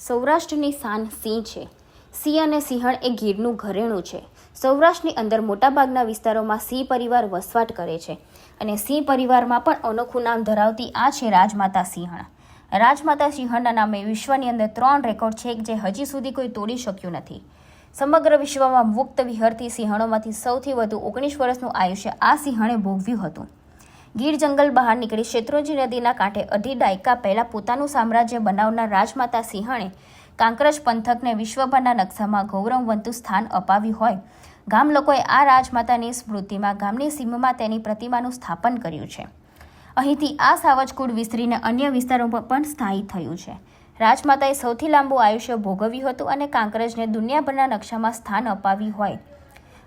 સૌરાષ્ટ્રની શાન સિંહ છે. સિંહ અને સિંહણ એ ગીરનું ઘરેણું છે. સૌરાષ્ટ્રની અંદર મોટાભાગના વિસ્તારોમાં સિંહ પરિવાર વસવાટ કરે છે અને સિંહ પરિવારમાં પણ અનોખું નામ ધરાવતી આ છે રાજમાતા સિંહણ. રાજમાતા સિંહણના નામે વિશ્વની અંદર ત્રણ રેકોર્ડ છે જે હજી સુધી કોઈ તોડી શક્યું નથી. સમગ્ર વિશ્વમાં મુક્ત વિહરતી સિંહણોમાંથી સૌથી વધુ ઓગણીસ વર્ષનું આયુષ્ય આ સિંહણે ભોગવ્યું હતું. ગીર જંગલ બહાર નીકળી શેત્રુંજી નદીના કાંઠે અઢી દાયકા પહેલા પોતાનું સામ્રાજ્ય બનાવનાર રાજમાતા સિંહણે કાંકરજ પંથકને વિશ્વભરના નકશામાં ગૌરવવંતું સ્થાન અપાવ્યું હોય. ગામ લોકોએ આ રાજમાતાની સ્મૃતિમાં ગામની સીમમાં તેની પ્રતિમાનું સ્થાપન કર્યું છે. અહીંથી આ સાવજકુડ વિસ્તરીને અન્ય વિસ્તારોમાં પણ સ્થાયી થયું છે. રાજમાતાએ સૌથી લાંબુ આયુષ્ય ભોગવ્યું હતું અને કાંકરજને દુનિયાભરના નકશામાં સ્થાન અપાવ્યું હોય.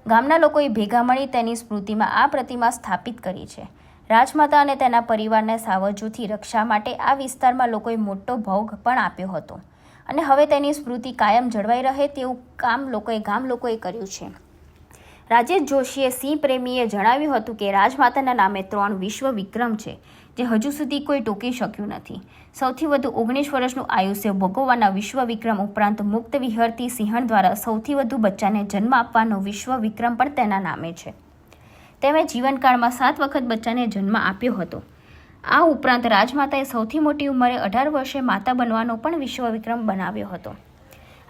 ગામના લોકોએ ભેગા મળી તેની સ્મૃતિમાં આ પ્રતિમા સ્થાપિત કરી છે. રાજમાતા અને તેના પરિવારને સાવજોથી રક્ષા માટે આ વિસ્તારમાં લોકોએ મોટો ભોગ પણ આપ્યો હતો. અને હવે તેની સ્મૃતિ કાયમ જળવાઈ રહે તેવું કામ લોકોએ, ગામ લોકોએ કર્યું છે. રાજેશ જોશીએ સિંહ પ્રેમીએ જણાવ્યું હતું કે રાજમાતાના નામે ત્રણ વિશ્વ વિક્રમ છે, જે હજુ સુધી કોઈ ટૂંકી શક્યું નથી. સૌથી વધુ ઓગણીસ વર્ષનું આયુષ્ય ભોગવવાના વિશ્વ વિક્રમ ઉપરાંત મુક્ત વિહરતી સિંહણ દ્વારા સૌથી વધુ બચ્ચાને જન્મ આપવાનો વિશ્વ વિક્રમ પણ તેના નામે છે. તેમણે જીવનકાળમાં સાત વખત બચ્ચાને જન્મ આપ્યો હતો. આ ઉપરાંત રાજમાતાએ સૌથી મોટી ઉંમરે અઢાર વર્ષે માતા બનવાનો પણ વિશ્વ વિક્રમ બનાવ્યો હતો.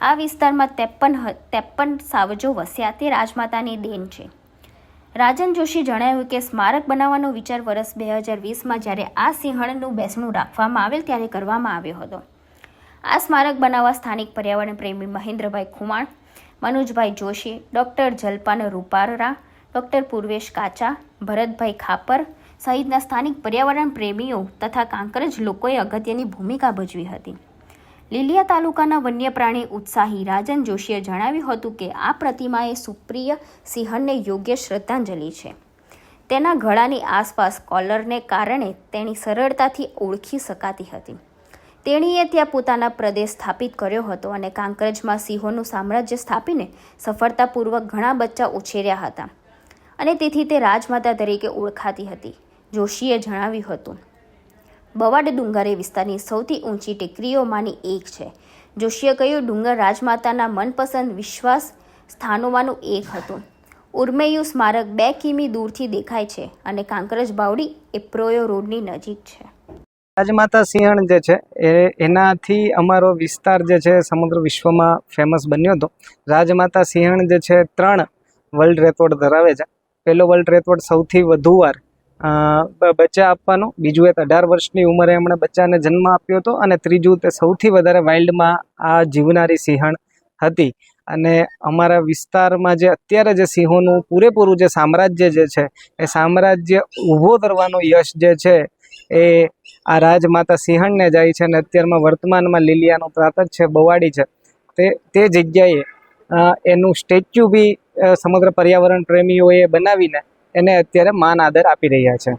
આ વિસ્તારમાં ત્રેપન ત્રેપન સાવજો વસ્યા તે રાજમાતાની દેન છે. રાજન જોશી જણાવ્યું કે સ્મારક બનાવવાનો વિચાર વર્ષ બે હજાર વીસમાં જ્યારે આ સિંહણનું બેસણું રાખવામાં આવેલ ત્યારે કરવામાં આવ્યો હતો. આ સ્મારક બનાવવા સ્થાનિક પર્યાવરણ પ્રેમી મહેન્દ્રભાઈ ખુમાણ, મનોજભાઈ જોશી, ડૉક્ટર જલપાન રૂપારા ડૉક્ટર પૂર્વેશ કાચા, ભરતભાઈ ખાપર સહિતના સ્થાનિક પર્યાવરણ પ્રેમીઓ તથા કાંકરજ લોકોએ અગત્યની ભૂમિકા ભજવી હતી. લીલિયા તાલુકાના વન્યપ્રાણી ઉત્સાહી રાજન જોશીએ જણાવ્યું હતું કે, આ પ્રતિમા એ સુપ્રિય સિંહણને યોગ્ય શ્રદ્ધાંજલિ છે. તેના ગળાની આસપાસ કોલરને કારણે તેણી સરળતાથી ઓળખી શકાતી હતી. તેણીએ ત્યાં પોતાના પ્રદેશ સ્થાપિત કર્યો હતો અને કાંકરજમાં સિંહોનું સામ્રાજ્ય સ્થાપીને સફળતાપૂર્વક ઘણા બચ્ચા ઉછેર્યા હતા. અને તેથી તે રાજમાતા તરીકે ઓળખાતી હતી. જોશીએ જણાવ્યું હતું, બવાડ ડુંગર એ વિસ્તારની સૌથી ઊંચી ટેકરીઓમાંની એક છે. જોશીએ કહ્યું, ડુંગર રાજમાતાના મનપસંદ વિશ્વાસ સ્થાનોમાંનું એક હતું. ઉર્મેયુ સ્મારક બે કિમી દૂરથી દેખાય છે અને કાંકરજ બાવડી એ પ્રોયો રોડની નજીક છે. રાજમાતા સિંહણ જે છે, એ એનાથી અમારો વિસ્તાર જે છે, સમગ્ર વિશ્વમાં ફેમસ બન્યો હતો. રાજમાતા સિંહણ જે છે, ત્રણ વર્લ્ડ રેકોર્ડ ધરાવે છે. પહેલો વર્લ્ડ રેકોર્ડ સૌથી વધુ વાર બચ્ચા આપવાનો. બીજું એક અઢાર વર્ષની ઉંમરે એમણે બચ્ચાને જન્મ આપ્યો હતો અને ત્રીજું તે સૌથી વધારે વાઇલ્ડમાં આ જીવનારી સિંહણ હતી. અને અમારા વિસ્તારમાં જે અત્યારે જે સિંહોનું પૂરેપૂરું જે સામ્રાજ્ય જે છે, એ સામ્રાજ્ય ઊભો કરવાનો યશ જે છે, એ આ રાજમાતા સિંહણને જાય છે અને અત્યારમાં વર્તમાનમાં લીલિયાનો પ્રાંત છે, બવાડી છે. તે તે જગ્યાએ એનું સ્ટેચ્યુ બી સમગ્ર પર્યાવરણ પ્રેમીઓએ બનાવીને એને અત્યારે માન આદર આપી રહ્યા છે.